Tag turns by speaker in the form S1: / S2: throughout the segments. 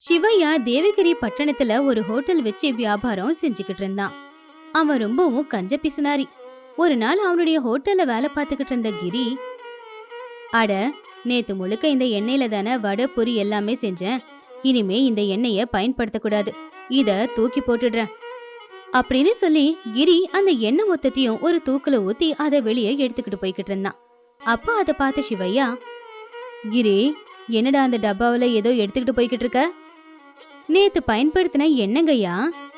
S1: சிவையா தேவகிரி பட்டணத்துல ஒரு ஹோட்டல் வச்சு வியாபாரம் செஞ்சுக்கிட்டு இருந்தான். அவன் ரொம்பவும் கஞ்ச பிசுனாரி. ஒரு நாள் அவனுடைய ஹோட்டல்ல வேலை பார்த்துக்கிட்டு இருந்த கிரி அட நேத்து முழுக்க இந்த எண்ணெயில தானே வடை பொரி எல்லாமே செஞ்சேன். இனிமே இந்த எண்ணெய பயன்படுத்தக்கூடாது இத தூக்கி போட்டுடுறேன். அப்படின்னு சொல்லி கிரி அந்த எண்ணெய் மொத்தத்தையும் ஒரு தூக்குல ஊத்தி அதை வெளியே எடுத்துக்கிட்டு போய்கிட்டு இருந்தான். அப்போ அதை பார்த்த சிவையா கிரி என்னடா அந்த டப்பாவுல ஏதோ எடுத்துக்கிட்டு போய்கிட்டு இருக்க? நேத்து பயன்படுத்தின என்னங்கய்யா?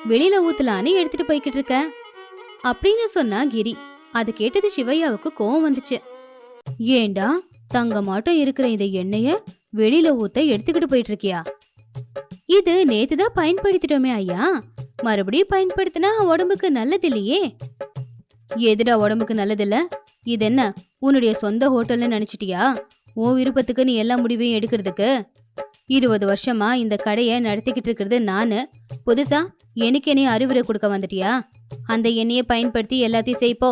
S1: வெளியில ஊத்தலான்னு எடுத்துட்டு போய்கிட்டு இருக்க. அப்படின்னு சொன்னா கிரி அது கேட்டது சிவையாவுக்கு கோவம் வந்துச்சு. ஏண்டா தங்க மாட்டம் இருக்கிற இந்த எண்ணெய வெளியில ஊத்த எடுத்துக்கிட்டு போயிட்டு இருக்கியா? இது நேத்து தான் பயன்படுத்திட்டோமே ஐயா. மறுபடியும் பயன்படுத்தினா உடம்புக்கு நல்லது இல்லையே? எதுடா உடம்புக்கு நல்லதில்ல இது என்ன உன்னுடைய சொந்த ஹோட்டல்னு நினைச்சிட்டியா? உன் விருப்பத்துக்கு நீ எல்லா முடிவையும் எடுக்கிறதுக்கு? இருபது வருஷமா இந்த கடையை நடத்திக்கிட்டு இருக்கிறது நானு. புதுசா? எனக்கு நீ அறிவுரை கொடுக்க வந்துட்டியா? அந்த எண்ணெயை பயன்படுத்தி எல்லாத்தையும் செய்ப்போ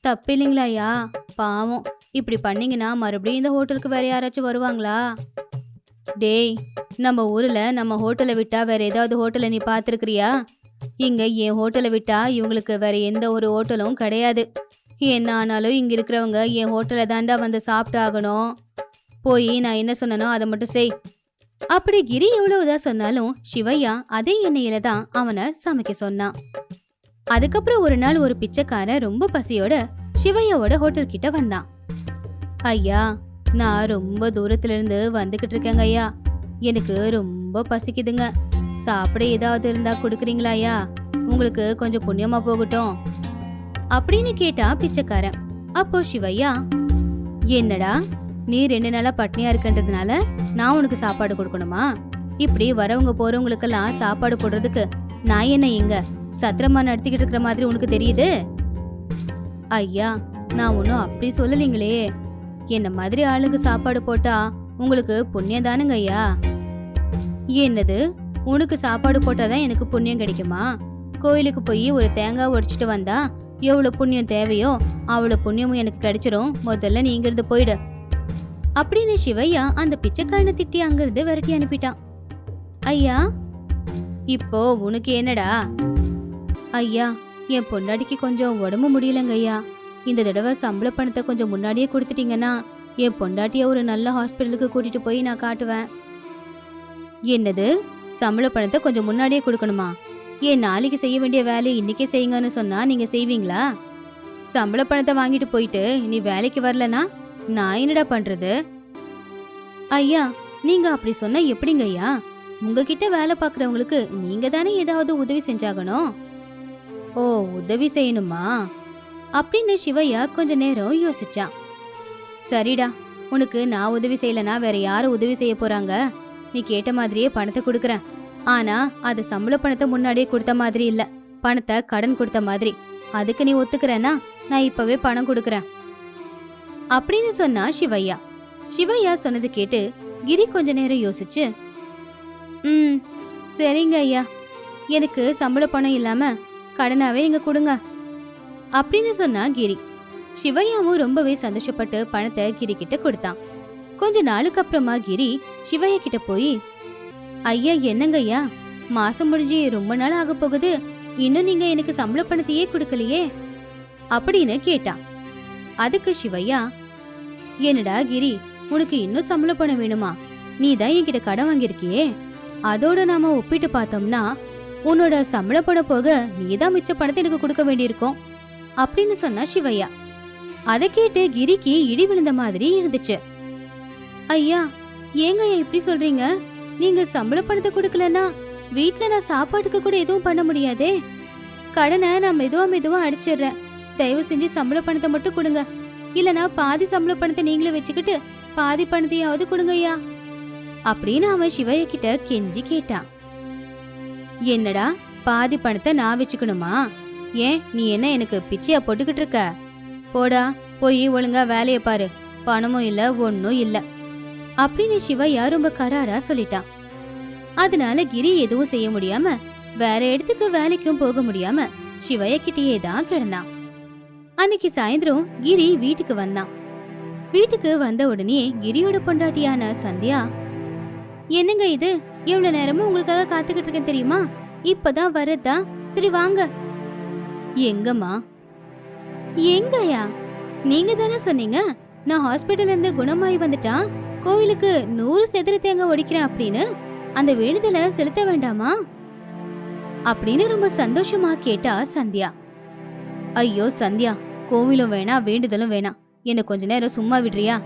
S1: தப்பு இல்லைங்களாயா பாவம். இப்படி பண்ணீங்கன்னா மறுபடியும் இந்த ஹோட்டலுக்கு வேற யாராச்சும் வருவாங்களா? டேய் நம்ம ஊர்ல நம்ம ஹோட்டலை விட்டா வேற ஏதாவது ஹோட்டலை நீ பார்த்துருக்கிறியா? இங்க என் ஹோட்டலை விட்டா இவங்களுக்கு வேற எந்த ஒரு ஹோட்டலும் கிடையாது. என்ன ஆனாலும் இங்க இருக்கிறவங்க என் ஹோட்டலை தாண்டா வந்து சாப்பிட்டு ஆகணும் போய் நான் என்ன சொன்னனோ அதை மட்டும் செய். அப்படி கிரி எவ்வளவுதான் சொன்னாலும் சிவையா அதே எண்ணெயில தான் அவனை சமைக்க சொன்னான் அதுக்கப்புறம் ஒரு நாள் ஒரு பிச்சைக்காரன் ரொம்ப பசியோட சிவையாவோட ஹோட்டல் கிட்ட வந்தான். ஐயா நான் ரொம்ப தூரத்துல இருந்து வந்துகிட்டு இருக்கேங்க ஐயா. எனக்கு ரொம்ப பசிக்குதுங்க. சாப்பிட ஏதாவது இருந்தா கொடுக்குறீங்களா ஐயா? உங்களுக்கு கொஞ்சம் புண்ணியமா போகட்டும். அப்படின்னு கேட்டா பிச்சைக்காரன். அப்போ சிவையா என்னடா நீ ரெண்டு நாளாக பட்னியாக இருக்கன்றதுனால நான் உனக்கு சாப்பாடு கொடுக்கணுமா? இப்படி வரவங்க போகிறவங்களுக்கெல்லாம் சாப்பாடு போடுறதுக்கு நான் என்ன இங்க சத்திரமா நடத்திக்கிட்டு இருக்கிற மாதிரி உனக்கு தெரியுது? ஐயா நான் ஒன்றும் அப்படி சொல்லலீங்களே. என்ன மாதிரி ஆளுங்க சாப்பாடு போட்டா உங்களுக்கு புண்ணியம் தானுங்க ஐயா? என்னது? உனக்கு சாப்பாடு போட்டாதான் எனக்கு புண்ணியம் கிடைக்குமா? கோயிலுக்கு போய் ஒரு தேங்காய் உடைச்சிட்டு வந்தா எவ்வளோ புண்ணியம் தேவையோ அவ்வளோ புண்ணியமும் எனக்கு கிடைச்சிரும். முதல்ல நீ இங்கிருந்து போயிடு. அப்படின்னு சிவையா அந்த பிச்சைக்காரனை திட்டி அங்கிருந்து விரட்டி அனுப்பிட்டான். ஐயா இப்போ உனக்கு என்னடா? ஐயா என் பொண்டாட்டிக்கு கொஞ்சம் உடம்பு முடியலங்க ஐயா. இந்த தடவை சம்பள பணத்தை கொஞ்சம் முன்னாடியே கொடுத்துட்டீங்கன்னா என் பொண்டாட்டிய ஒரு நல்ல ஹாஸ்பிட்டலுக்கு கூட்டிட்டு போய் நான் காட்டுவேன். என்னது? சம்பள பணத்தை கொஞ்சம் முன்னாடியே கொடுக்கணுமா? ஏன் நாளைக்கு செய்ய வேண்டிய வேலையை இன்னைக்கே செய்யுங்கன்னு சொன்னா நீங்க செய்வீங்களா? சம்பள பணத்தை வாங்கிட்டு போயிட்டு நீ வேலைக்கு வரலனா நான் என்னடா பண்றது? ஐயா நீங்க அப்படி சொன்னா எப்படிங்க ஐயா? உங்ககிட்ட வேலை பார்க்கறவங்களுக்கு நீங்க தானே ஏதாவது உதவி செஞ்சாகணும்? ஓ உதவி செய்யணுமா? அப்படின்னு சிவையா கொஞ்ச நேரம் யோசிச்சான் சரிடா உனக்கு நான் உதவி செய்யலனா வேற யாரும் உதவி செய்ய போறாங்க? நீ கேட்ட மாதிரியே பணத்தை கொடுக்குறேன். ஆனா அது சம்பள பணத்தை முன்னாடியே கொடுத்த மாதிரி இல்ல. பணத்தை கடன் கொடுத்த மாதிரி. அதுக்கு நீ ஒத்துக்கிறேன்னா நான் இப்பவே பணம் கொடுக்குறேன். அப்படின்னு சொன்னா சிவையா. சிவையா சொன்னது கேட்டு கிரி கொஞ்ச நேரம் யோசிச்சு ம் சரிங்க ஐயா. எனக்கு சம்பள பணம் இல்லாம கடனாவே நீங்க கொடுங்க அப்படின்னு சொன்னா கிரி. சிவையாவும் ரொம்பவே சந்தோஷப்பட்டு பணத்தை கிரி கிட்ட கொடுத்தான். கொஞ்ச நாளுக்கு அப்புறமா கிரி சிவையா கிட்ட போய் ஐயா என்னங்க ஐயா? மாசம் முடிஞ்சு ரொம்ப நாள் ஆக போகுது. இன்னும் நீங்க எனக்கு சம்பள பணத்தையே கொடுக்கலையே? அப்படின்னு கேட்டான் அதுக்கு சிவையா என்னடா கிரி உனக்கு இன்னும் சம்பள பணம் வேணுமா? நீ தான் என்கிட்ட கடன் வாங்கியிருக்கியே. அதோட நாம ஒப்பிட்டு பார்த்தோம்னா உன்னோட சம்பள பணம் போக நீ தான் மிச்ச பணத்தை எனக்கு கொடுக்க வேண்டியிருக்கும் அப்படின்னு சொன்னா சிவையா. அதை கேட்டு கிரிக்கு இடி விழுந்த மாதிரி இருந்துச்சு. ஐயா ஏங்க இப்படி சொல்றீங்க? நீங்க சம்பள பணத்தை கொடுக்கலன்னா வீட்ல நான் சாப்பாட்டுக்கு கூட எதுவும் பண்ண முடியாதே. கடனை நான் மெதுவா மெதுவா அடிச்சிடுறேன். தயவு செஞ்சு சம்பள பணத்தை மட்டும் கொடுங்க. இல்லனா பாதி சம்பள பணத்தை நீங்களே வச்சுக்கிட்டு பாதி பணத்தையாவது கொடுங்க ஐயா. அப்படின்னு அவன் சிவைய கிட்ட கெஞ்சி கேட்டான். என்னடா பாதி பணத்தை நான் வச்சுக்கணுமா? ஏன் நீ என்ன எனக்கு பிச்சையா போட்டுக்கிட்டு இருக்க? போடா போய் ஒழுங்கா வேலையை பாரு. பணமும் இல்ல ஒன்னும் இல்ல. அப்படின்னு சிவையா ரொம்ப கராரா சொல்லிட்டான். அதனால கிரி எதுவும் செய்ய முடியாம வேற இடத்துக்கு வேலைக்கும் போக முடியாம சிவைய கிட்டேயே தான் கிடந்தான். அன்னைக்கு சாயந்தரம் கிரி வீட்டுக்கு வந்தான். வீட்டுக்கு வந்த உடனே கிரியோட பொண்டாட்டியான சந்தியா என்னங்க இது? எவ்வளவு நேரமும் உங்களுக்காக காத்துக்கிட்டு இருக்கேன் தெரியுமா? இப்பதான் வரதா? சரி வாங்க. எங்கம்மா? எங்கயா நீங்க தானே சொன்னீங்க? நான் ஹாஸ்பிட்டல்ல இருந்து குணமாயி வந்துட்டா கோவிலுக்கு நூறு செதிர தேங்காய் ஒடிக்கிறேன் அப்படின்னு? அந்த வேண்டுதலை செலுத்த வேண்டாமா? அப்படின்னு ரொம்ப சந்தோஷமா கேட்டா சந்தியா. ஐயோ சந்தியா கோவிலும் வேணாம் வேண்டுதலும் வேணாம். என்ன கொஞ்ச நேரம் சும்மா விடுறியா?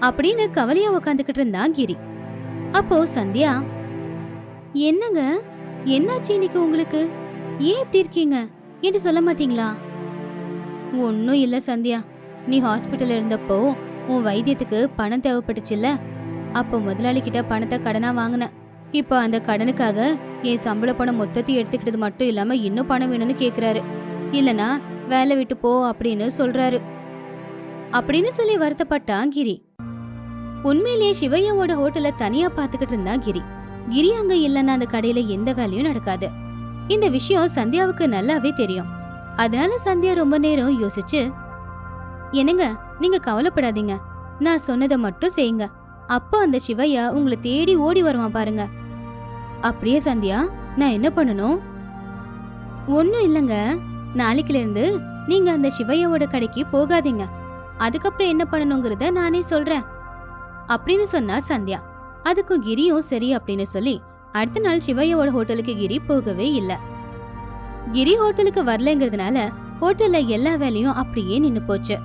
S1: அப்படின்னு கவலையா உக்காந்துக்கிட்டு இருந்தான் கிரி. அப்போ சந்தியா என்னங்க? என்னாச்சு இன்னைக்கு உங்களுக்கு? ஏன் இப்படி இருக்கீங்க? என்று சொல்ல மாட்டீங்களா? ஒன்னும் இல்ல சந்தியா. நீ ஹாஸ்பிட்டல் இருந்தப்போ உன் வைத்தியத்துக்கு பணம் தேவைப்பட்டுச்சுல்ல? அப்போ முதலாளி கிட்ட பணத்தை கடனா வாங்கின இப்போ அந்த கடனுக்காக என் சம்பள பணம் மொத்தத்தையும் எடுத்துக்கிட்டது மட்டும் இல்லாம இன்னும் பணம் வேணும்னு கேக்குறாரு. இல்லனா வேலை விட்டு போ அப்படின்னு சொல்றாரு. அப்படின்னு சொல்லி வருத்தப்பட்டான் கிரி. உண்மையிலேயே சிவையாவோட ஹோட்டல தனியா பாத்துக்கிட்டு இருந்தான் கிரி. கிரி அங்க இல்லைன்னா அந்த கடையில எந்த வேலையும் நடக்காது. இந்த விஷயம் சந்தியாவுக்கு நல்லாவே தெரியும். அதனால சந்தியா ரொம்ப நேரம் யோசிச்சு என்னங்க நீங்க கவலைப்படாதீங்க. நான் சொன்னதை மட்டும் செய்யுங்க. அப்போ அந்த சிவையா உங்களை தேடி ஓடி வருவான் பாருங்க. அப்படியே சந்தியா நான் என்ன பண்ணணும்? ஒன்றும் இல்லைங்க. நாளைக்குல இருந்து நீங்க அந்த சிவையாவோட கடைக்கு போகாதீங்க. அதுக்கப்புறம் என்ன பண்ணணுங்கிறத நானே சொல்றேன். அப்படின்னு சொன்னா சந்தியா அதுக்கும் கிரியும் சரி அப்படின்னு சொல்லி அடுத்த நாள் சிவையாவோட ஹோட்டலுக்கு கிரி போகவே இல்ல. கிரி ஹோட்டலுக்கு வரலங்கிறதுனால ஹோட்டல்ல எல்லா வேலையும் அப்படியே நின்னு போச்சு.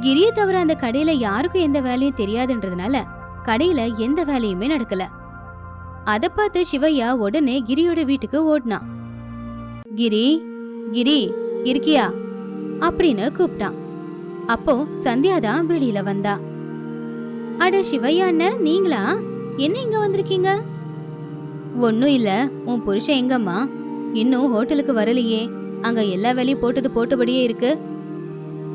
S1: கிரிய தவிர அந்த கடையில யாருக்கும் எந்த வேலையும் தெரியாதுன்றதுனால கடையில எந்த வேலையுமே நடக்கல. அத பார்த்து சிவையா உடனே கிரியோட வீட்டுக்கு ஓடினான் கிரி கிரி இருக்கியா? அப்படின்னு கூப்பிட்டான். அப்போ சந்தியா தான் வெளியில வந்தா. அட சிவையா அண்ணன் நீங்களா? என்ன இங்க வந்திருக்கீங்க? ஒன்னும் இல்ல உன் புருஷன் எங்கம்மா? இன்னும் ஹோட்டலுக்கு வரலையே. அங்க எல்லா வேலையும் போட்டது போட்டபடியே இருக்கு.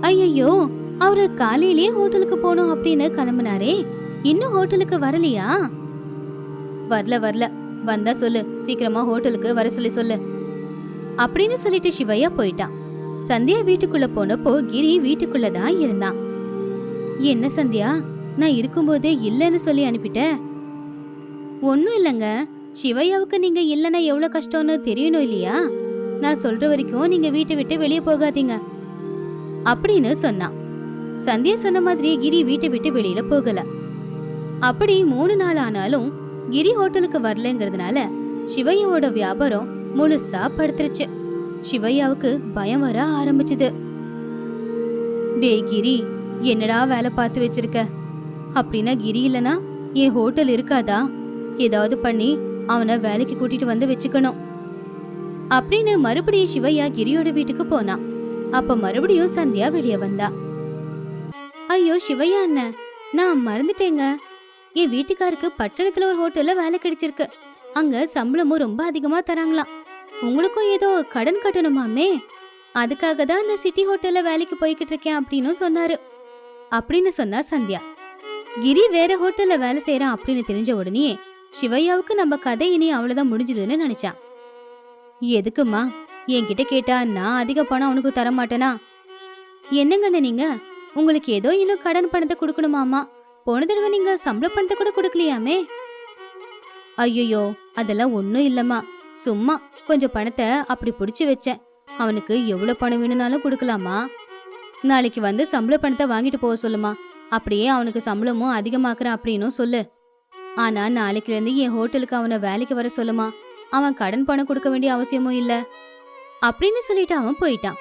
S1: ஐயையோ அவரு காலையிலேயே ஹோட்டலுக்கு போகணும் அப்படின்னு கிளம்புனாரே. இன்னும் ஹோட்டலுக்கு வரலையா? வரல வரல. வந்தா சொல்லு. சீக்கிரமா ஹோட்டலுக்கு வர சொல்லி சொல்லு. அப்படின்னு சொல்லிட்டு சிவையா போயிட்டான். சந்தியா வீட்டுக்குள்ள போனப்போ கிரி வீட்டுக்குள்ள தான் இருந்தான். என்ன சந்தியா நான் இருக்கும்போதே இல்லைன்னு சொல்லி அனுப்பிட்ட? ஒன்றும் இல்லைங்க. சிவையாவுக்கு நீங்க இல்லைன்னா எவ்வளோ கஷ்டம்னு தெரியணும் இல்லையா? நான் சொல்ற வரைக்கும் நீங்க வீட்டை விட்டு வெளியே போகாதீங்க. அப்படின்னு சொன்னான். சந்தியா சொன்ன மாதிரி கிரி வீட்டை விட்டு வெளியில போகல. அப்படி மூணு நாள் ஆனாலும் கிரி ஹோட்டலுக்கு வரலங்கிறதுனால சிவையாவோட வியாபாரம் முழுசா படுத்துருச்சு. சிவையாவுக்கு பயம் வர ஆரம்பிச்சுது. டேய் கிரி என்னடா வேலை பார்த்து வச்சிருக்க? அப்படின்னா கிரி இல்லனா என் ஹோட்டல் இருக்காதா? ஏதாவது பண்ணி அவனை வேலைக்கு கூட்டிட்டு வந்து வச்சுக்கணும். அப்படின்னு மறுபடியும் சிவையா கிரியோட வீட்டுக்கு போனான் அப்ப மறுபடியும் சந்தியா வெளியே வந்தா. ஐயோ சிவையா அண்ணன் நான் மறந்துட்டேங்க. என் வீட்டுக்காருக்கு பட்டணத்துல ஒரு ஹோட்டல்ல வேலை கிடைச்சிருக்கு. அங்க சம்பளமும் ரொம்ப அதிகமா தராங்களாம். உங்களுக்கும் ஏதோ கடன் கட்டணுமாமே? அதுக்காக தான் அந்த சிட்டி ஹோட்டல்ல வேலைக்கு போய்கிட்டு இருக்கேன் அப்படின்னு சொன்னாரு. அப்படின்னு சொன்னா சந்தியா. கிரி வேற ஹோட்டல்ல வேலை செய்யறான் அப்படின்னு தெரிஞ்ச உடனே சிவையாவுக்கு நம்ம கதை இனி அவ்வளவுதான் முடிஞ்சதுன்னு நினைச்சான். எதுக்குமா என்கிட்ட கேட்டா நான் அதிக பணம் அவனுக்கு தர மாட்டேனா என்னங்கண்ண நீங்க? உங்களுக்கு ஏதோ இன்னும் கடன் பணத்தை கொடுக்கணுமாமா? போன தடவை நீங்க சம்பள பணத்தை கூட கொடுக்கலையாமே? ஐயோ அதெல்லாம் ஒன்றும் இல்லம்மா. சும்மா கொஞ்சம் பணத்தை அப்படி பிடிச்சி வச்சேன். அவனுக்கு எவ்வளோ பணம் வேணும்னாலும் கொடுக்கலாமா? நாளைக்கு வந்து சம்பள பணத்தை வாங்கிட்டு போக சொல்லுமா. அப்படியே அவனுக்கு சம்பளமும் அதிகமாக்குறேன் அப்படின்னும் சொல்லு. ஆனா நாளைக்குல இருந்து என் ஹோட்டலுக்கு அவனை வேலைக்கு வர சொல்லுமா. அவன் கடன் பணம் கொடுக்க வேண்டிய அவசியமும் இல்ல. அப்படின்னு சொல்லிட்டு அவன் போயிட்டான்.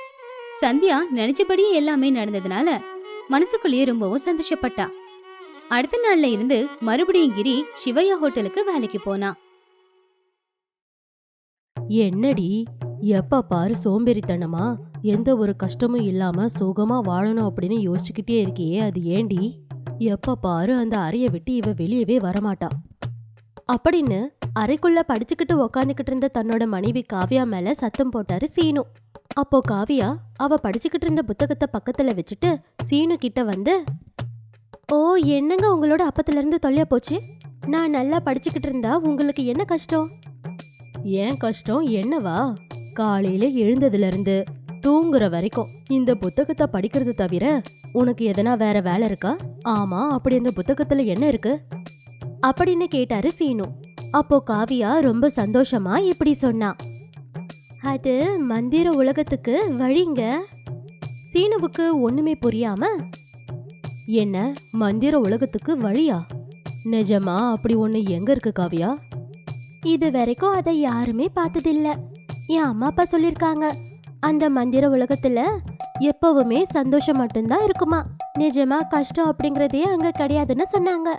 S1: சந்தியா நினைச்சபடியே எல்லாமே நடந்ததுனால மனசுக்குள்ளேயே ரொம்பவும் சந்தோஷப்பட்டா. அடுத்த நாள்ல இருந்து மறுபடியும் கிரி சிவையா ஹோட்டலுக்கு வேலைக்கு போனான்
S2: என்னடி? எப்ப பாரு சோம்பேறித்தனமா? எந்த ஒரு கஷ்டமும் இல்லாம சுகமா வாழணும் அப்படின்னு யோசிச்சுக்கிட்டே இருக்கியே அது ஏண்டி? எப்ப பாரு அந்த அறையை விட்டு இவ வெளியவே வரமாட்டா. அப்படின்னு அறைக்குள்ள படிச்சுக்கிட்டு உக்காந்துக்கிட்டு இருந்த தன்னோட மனைவி காவியா மேல சத்தம் போட்டாரு சீனு. அப்போ காவியா அவ படிச்சுக்கிட்டு இருந்த புத்தகத்தை பக்கத்துல வச்சுட்டு சீனு கிட்ட வந்து ஓ என்னங்க உங்களோட அப்பத்துல இருந்து போச்சு? நான் நல்லா படிச்சுக்கிட்டு இருந்தா உங்களுக்கு என்ன கஷ்டம்? ஏன் கஷ்டம் என்னவா? காலையில எழுந்ததுல இருந்து தூங்குற வரைக்கும் இந்த புத்தகத்தை படிக்கிறது தவிர உனக்கு எதனா வேற வேலை இருக்கா? ஆமா அப்படி இந்த புத்தகத்துல என்ன இருக்கு? அப்படின்னு கேட்டாரு சீனு. அப்போ காவியா ரொம்ப சந்தோஷமா இப்படி சொன்னா. அது மந்திர உலகத்துக்கு வழிங்க. சீனுவுக்கு ஒண்ணுமே புரியாம என்ன மந்திர உலகத்துக்கு வழியா? நிஜமா அப்படி ஒண்ணு எங்க இருக்கு காவியா? இது வரைக்கும் அதை யாருமே பார்த்ததில்ல. என் அம்மா அப்பா சொல்லிருக்காங்க அந்த மந்திர உலகத்துல எப்பவுமே சந்தோஷம் மட்டும்தான் இருக்குமா? நிஜமா கஷ்டம் அப்படிங்கறதே அங்க கிடையாதுன்னு சொன்னாங்க.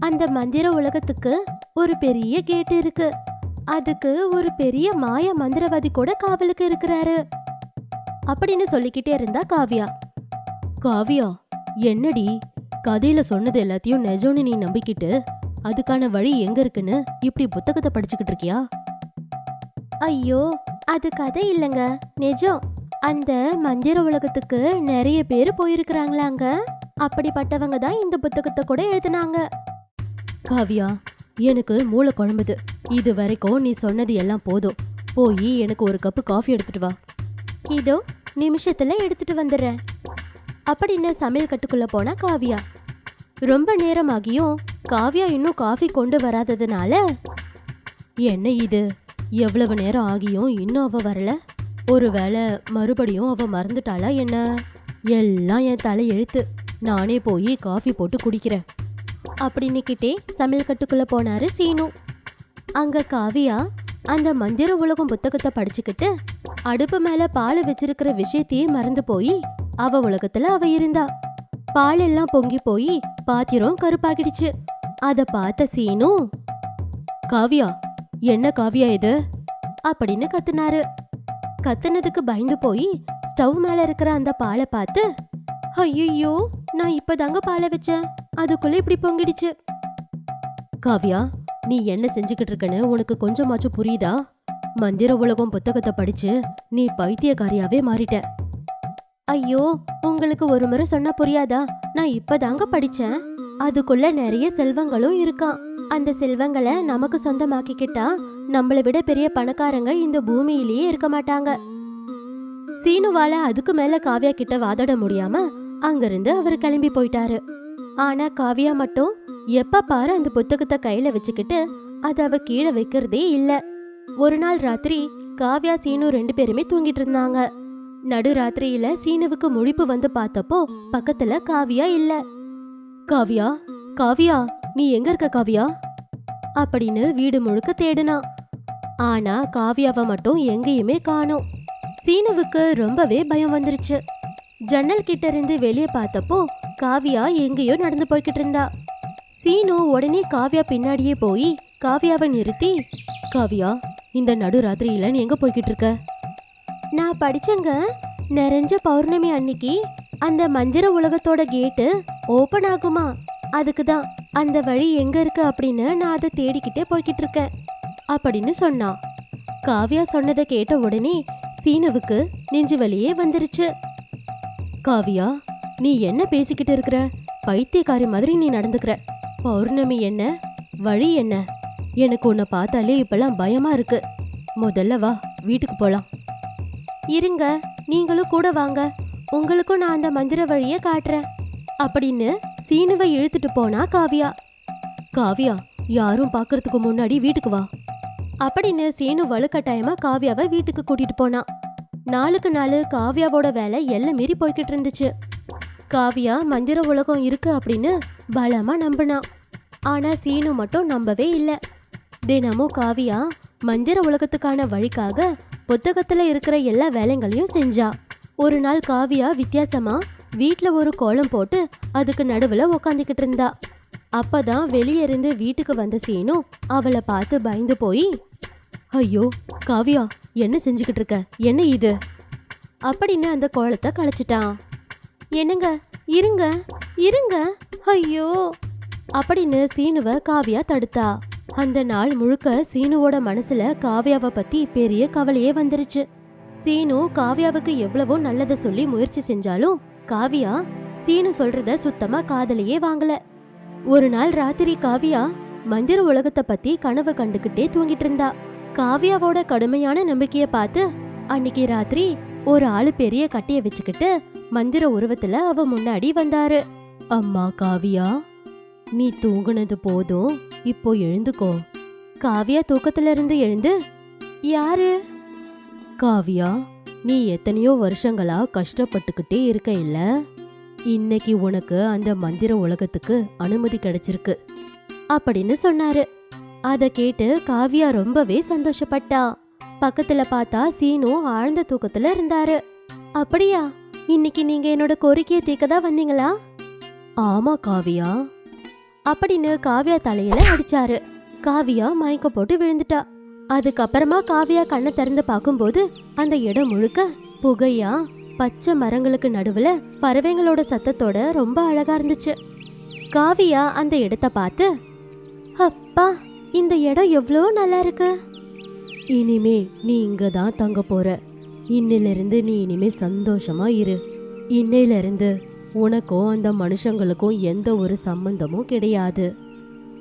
S2: அந்த மந்திர உலகத்துக்கு ஒரு பெரிய கேட் இருக்கு. அதுக்கு ஒரு பெரிய மாய மந்திரவாதி கூட காவலுக்கு இருக்கிறாரு. அப்படின்னு சொல்லிக்கிட்டே இருந்தா காவியா. காவியா என்னடி? கதையில சொன்னது எல்லாத்தையும் நிஜம்னு நீ நம்பிக்கிட்டு அதுக்கான வழி எங்க இருக்குன்னு இப்படி புத்தகத்தை படிச்சுக்கிட்டு இருக்கியா? ஐயோ அது கதை இல்லைங்க. நிஜம். அந்த மந்திர உலகத்துக்கு நிறைய பேர் போயிருக்கிறாங்களாங்க. அப்படிப்பட்டவங்க தான் இந்த புத்தகத்தை கூட எழுதினாங்க. காவியா எனக்கு மூளை குழம்புது. இது வரைக்கும் நீ சொன்னது எல்லாம் போதும். போய் எனக்கு ஒரு கப்பு காஃபி எடுத்துட்டு வா. இதோ நிமிஷத்துல எடுத்துட்டு வந்துடுறேன். அப்படின்னு சமையல் கட்டுக்குள்ள போனா காவியா. ரொம்ப நேரமாகியும் காவியா இன்னும் காஃபி கொண்டு வராததுனால என்ன இது? எவ்வளவு நேரம் ஆகியும் இன்னும் அவ வரல? ஒருவேளை மறுபடியும் அவ மறந்துட்டாளா என்ன? எல்லாம் என் தலை எழுத்து. நானே போய் காஃபி போட்டு குடிக்கிறேன். அப்படின்னுக்கிட்டே சமையல் கட்டுக்குள்ள போனாரு சீனு. அங்க காவியா அந்த மந்திர உலகம் புத்தகத்தை படிச்சுக்கிட்டு அடுப்பு மேல பால் வச்சிருக்கிற விஷயத்தையே மறந்து போய் அவ உலகத்துல அவ இருந்தா. பால் எல்லாம் பொங்கி போய் பாத்திரம் கருப்பாகிடுச்சு. அத பார்த்த சீனு காவியா என்ன காவியா இது? அப்படின்னு கத்துனாரு. கத்துனதுக்கு பயந்து போய் ஸ்டவ் மேல இருக்கிற அந்த பாலை பார்த்து ஐயோ நான் இப்பதாங்க பாலை வச்சேன். அதுக்குள்ள இப்படி பொங்கிடுச்சு. காவியா நீ என்ன செஞ்சுக்கிட்டு இருக்கன்னு உனக்கு கொஞ்சமாச்சும் புரியுதா? மந்திர உலகம் புத்தகத்தை படிச்சு நீ பைத்தியக்காரியாவே மாறிட்ட. ஐயோ உங்களுக்கு ஒரு முறை சொன்னா புரியாதா? நான் இப்பதாங்க படிச்சேன். அதுக்குள்ள நிறைய செல்வங்களும் இருக்கான். அந்த செல்வங்களை நமக்கு சொந்தமாக்கிக்கிட்டா நம்மளை விட பெரிய பணக்காரங்க இந்த பூமியிலேயே இருக்க மாட்டாங்க. சீனுவால அதுக்கு மேல காவியா கிட்ட வாதாட முடியாம அங்கிருந்து அவர் கிளம்பி போயிட்டாரு. ஆனா காவியா மட்டும் எப்ப பாரு அந்த புத்தகத்தை கையில வச்சுக்கிட்டு அத அவ கீழே வைக்கிறதே இல்ல. ஒரு நாள் ராத்திரி காவியா சீனு ரெண்டு பேருமே தூங்கிட்டு இருந்தாங்க. நடுராத்திரியில சீனுவுக்கு முழிப்பு வந்து பார்த்தப்போ பக்கத்துல காவியா இல்ல. காவியா? காவியா? நீ எங்க இருக்க காவியா? அப்படின்னு வீடு முழுக்க தேடுனான் ஆனா காவியாவை மட்டும் எங்கேயுமே காணோம். சீனுவுக்கு ரொம்பவே பயம் வந்துருச்சு. ஜன்னல் கிட்ட இருந்து வெளியே பார்த்தப்போ காவியா எங்கேயோ நடந்து போய்கிட்டு இருந்தா. சீனு உடனே காவியா பின்னாடியே போய் காவியாவை நிறுத்தி காவியா இந்த நடுராத்திரியில நீ எங்க போய்கிட்டு இருக்க? நான் படிச்சேங்க. நிறைஞ்ச பௌர்ணமி அன்னைக்கு அந்த மந்திர உலகத்தோட கேட்டு ஓபன் ஆகுமா? அதுக்கு தான் அந்த வழி எங்க இருக்கு அப்படின்னு நான் அதை தேடிக்கிட்டே போய்கிட்டு இருக்கேன். அப்படின்னு சொன்னான். காவியா சொன்னதை கேட்ட உடனே சீனவுக்கு நெஞ்சு வலியே வந்துருச்சு. காவியா நீ என்ன பேசிக்கிட்டு இருக்கிற? பைத்தியக்காரி மாதிரி நீ நடந்துக்கிற. பௌர்ணமி என்ன? வழி என்ன? எனக்கு உன்னை பார்த்தாலே இப்பெல்லாம் பயமா இருக்கு. முதல்ல வா வீட்டுக்கு போலாம். இருங்க நீங்களும் கூட வாங்க. உங்களுக்கும் நான் அந்த மந்திர வழியை காட்டுறேன். அப்படின்னு சீனுவை இழுத்துட்டு போனா காவியா. காவியா யாரும் பார்க்கறதுக்கு முன்னாடி வீட்டுக்கு வா. அப்படின்னு சீனு வலுக்கட்டாயமா காவியாவை வீட்டுக்கு கூட்டிட்டு போனான் நாளுக்கு நாள் காவியாவோட வேலை எல்லாம் மீறி போய்கிட்டு இருந்துச்சு. காவியா மந்திர உலகம் இருக்கு அப்படின்னு பலமா நம்பினான் ஆனா சீனு மட்டும் நம்பவே இல்லை. தினமும் காவியா மந்திர உலகத்துக்கான வழிக்காக புத்தகத்துல இருக்கிற எல்லா வேலைங்களையும் செஞ்சா. ஒரு நாள் காவியா வித்தியாசமா வீட்டில் ஒரு கோலம் போட்டு அதுக்கு நடுவுல உக்காந்துக்கிட்டு இருந்தா. அப்பதான் வெளியிருந்து வீட்டுக்கு வந்த சீனு அவளை பார்த்து பயந்து போய் ஐயோ காவியா என்ன செஞ்சுக்கிட்டு இருக்க? என்ன இது? அப்படின்னு அந்த கோலத்தை களைச்சிட்டான் என்னங்க? இருங்க இருங்க ஐயோ அப்படின்னு சீனுவை காவியா தடுத்தா. அந்த நாள் முழுக்க சீனுவோட மனசுல காவியாவை பத்தி பெரிய கவலையே வந்துருச்சு. சீனு காவியாவுக்கு எவ்வளவோ நல்லதை சொல்லி முயற்சி செஞ்சாலும் காவியா சீனு சொல்றத சுத்தமா காதலையே வாங்கல. ஒரு நாள் ராத்திரி காவியா மந்திர உலகத்தை பத்தி கனவு கண்டுகிட்டே தூங்கிட்டு இருந்தா. காவியாவோட கடுமையான நம்பிக்கைய பார்த்து அன்னைக்கு ராத்திரி ஒரு ஆளு பெரிய கட்டைய வச்சுக்கிட்டு மந்திர உருவத்துல அவ முன்னாடி வந்தாரு. அம்மா காவியா. நீ தூங்குனது போதும். இப்போ எழுந்துக்கோ. காவியா தூக்கத்துல இருந்து எழுந்து யாரு? காவியா நீ எத்தனையோ வருஷங்களா கஷ்டப்பட்டுக்கிட்டே இருக்க இல்ல? இன்னைக்கு உனக்கு அந்த மந்திர உலகத்துக்கு அனுமதி கிடைச்சிருக்கு. அப்படின்னு சொன்னாரு. அத கேட்டு காவியா ரொம்பவே சந்தோஷப்பட்டா. பக்கத்துல பார்த்தா சீனு ஆழ்ந்த தூக்கத்துல இருந்தாரு. அப்படியா? இன்னைக்கு நீங்க என்னோட கோரிக்கையை தீக்கதா தான் வந்தீங்களா? ஆமா காவியா. அப்படின்னு காவியா தலையில அடிச்சாரு. காவியா மயக்கம் போட்டு விழுந்துட்டா. அதுக்கப்புறமா காவியா கண்ணை திறந்து பார்க்கும்போது அந்த இடம் முழுக்க புகையா பச்சை மரங்களுக்கு நடுவுல பறவைங்களோட சத்தத்தோட ரொம்ப அழகா இருந்துச்சு. காவியா அந்த இடத்த பார்த்து அப்பா இந்த இடம் எவ்வளோ நல்லா இருக்கு. இனிமே நீ இங்க தான் தங்க போற. இன்னிலிருந்து நீ இனிமே சந்தோஷமா இரு. இன்னையிலிருந்து உனக்கும் அந்த மனுஷங்களுக்கும் எந்த ஒரு சம்பந்தமும் கிடையாது.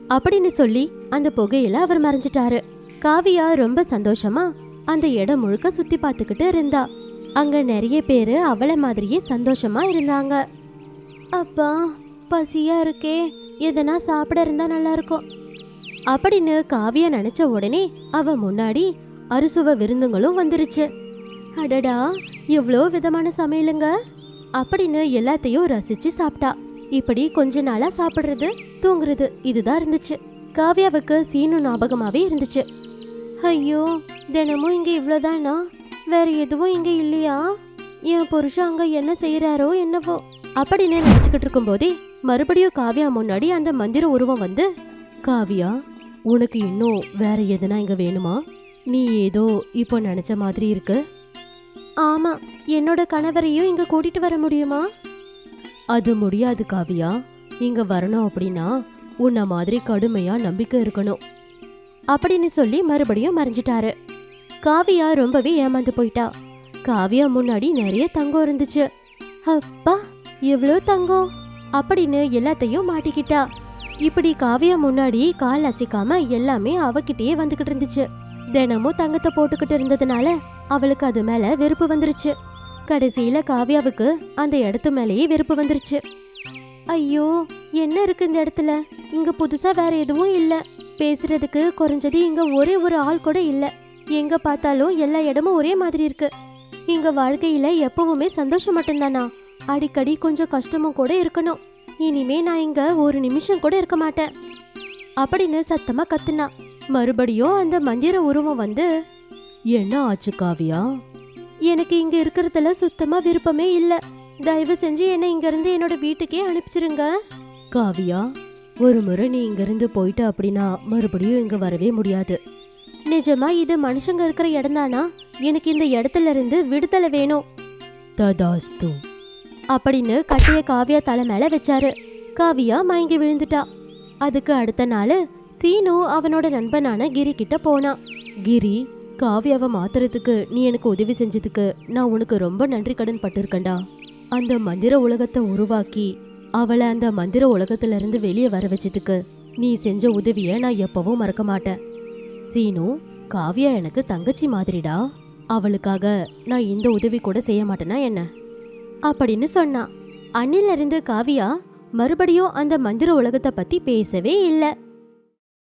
S2: அப்படின்னு சொல்லி அந்த புகையில அவர் மறைஞ்சிட்டாரு. காவியா ரொம்ப சந்தோஷமா அந்த இடம் முழுக்க சுத்தி பார்த்துக்கிட்டு இருந்தா. அங்க நிறைய பேரு அவளை மாதிரியே சந்தோஷமா இருந்தாங்க. அப்பா பசியா இருக்கே. எதனா சாப்பிட இருந்தா நல்லா இருக்கும். அப்படின்னு காவியா நினைச்ச உடனே அவ முன்னாடி அறுசுவ விருந்துங்களும் வந்துருச்சு. அடடா எவ்வளோ விதமான சமையலுங்க. அப்படின்னு எல்லாத்தையும் ரசிச்சு சாப்பிட்டா. இப்படி கொஞ்ச நாளா சாப்பிடுறது தூங்குறது இதுதான் இருந்துச்சு. காவியாவுக்கு சீனு ஞாபகமாவே இருந்துச்சு. ஐயோ தினமும் இங்க இவ்வளோதானா வேற எதுவும் இங்க இல்லையா? என் புருஷன் அங்க என்ன செய்யறாரோ என்னவோ? அப்படின்னு நினைச்சுக்கிட்டு இருக்கும்போதே மறுபடியும் காவியா முன்னாடி அந்த மந்திர உருவம் வந்து காவியா உனக்கு இன்னும் வேற எதுனா இங்க வேணுமா? நீ ஏதோ இப்போ நினைச்ச மாதிரி இருக்கு. ஆமா என்னோட கணவரையும் இங்க கூட்டிட்டு வர முடியுமா? அது முடியாது காவியா. இங்க வரணும் அப்படின்னா உன்ன மாதிரி கடுமையா நம்பிக்கை இருக்கணும். அப்படின்னு சொல்லி மறுபடியும் மறைஞ்சிட்டாரு. காவியா ரொம்பவே ஏமாந்து போயிட்டா. காவியா முன்னாடி நிறைய தங்கம் இருந்துச்சு. அப்பா எவ்வளோ தங்கம்? அப்படின்னு எல்லாத்தையும் மாட்டிக்கிட்டா. இப்படி காவியா முன்னாடி கால் அசைக்காம எல்லாமே அவகிட்டயே வந்துகிட்டு இருந்துச்சு. தினமும் தங்கத்தை போட்டுக்கிட்டு இருந்ததுனால அவளுக்கு அது மேல வெறுப்பு வந்துருச்சு. கடைசியில காவியாவுக்கு அந்த இடத்து மேலேயே வெறுப்பு வந்துருச்சு. ஐயோ என்ன இருக்கு இந்த இடத்துல? இங்க புதுசா வேற எதுவும் இல்ல. பேசுறதுக்கு குறைஞ்சது இங்க ஒரே ஒரு ஆள் கூட இல்ல. எங்க பார்த்தாலும் எல்லா இடமும் ஒரே மாதிரி இருக்கு. இங்க வாழ்க்கையில எப்பவுமே சந்தோஷம் மட்டும்தானா? அடிக்கடி கொஞ்சம் கஷ்டமும் கூட இருக்கணும். இனிமே நான் இங்க ஒரு நிமிஷம் கூட இருக்க மாட்டேன். அப்படின்னு சத்தமா கத்துனா. மறுபடியும் அந்த மந்திர உருவம் வந்து என்ன ஆச்சு காவியா? எனக்கு இங்க இருக்கிறதுல சுத்தமா விருப்பமே இல்ல. தயவு செஞ்சு என்னை இங்க இருந்து என்னோட வீட்டுக்கே அனுப்பிச்சிருங்க. காவியா ஒரு முறை நீ இங்க இருந்து போயிட்ட அப்படின்னா மறுபடியும் இங்க வரவே முடியாது. நிஜமா இது மனுஷங்க இருக்கிற இடம்தானா எனக்கு இந்த இடத்துல இருந்து விடுதலை வேணும். ததாஸ்து. அப்படின்னு கட்டைய காவியா தலை மேல வச்சாரு. காவியா மயங்கி விழுந்துட்டா. அதுக்கு அடுத்த நாள் சீனு அவனோட நண்பனான கிரி கிட்ட போனான் கிரி காவியாவை மாத்துறதுக்கு நீ எனக்கு உதவி செஞ்சதுக்கு நான் உனக்கு ரொம்ப நன்றி கடன் பட்டிருக்கேன்டா. அந்த மந்திர உலகத்தை உருவாக்கி அவளை அந்த மந்திர உலகத்துல இருந்து வெளியே வர வச்சதுக்கு நீ செஞ்ச உதவியை நான் எப்பவும் மறக்க மாட்டேன். சீனு காவியா எனக்கு தங்கச்சி மாதிரிடா. அவளுக்காக நான் இந்த உதவி கூட செய்ய மாட்டேனா என்ன? அப்படின்னு சொன்னான் அண்ணிலிருந்து காவியா மறுபடியும் அந்த மந்திர உலகத்தை பத்தி பேசவே இல்லை.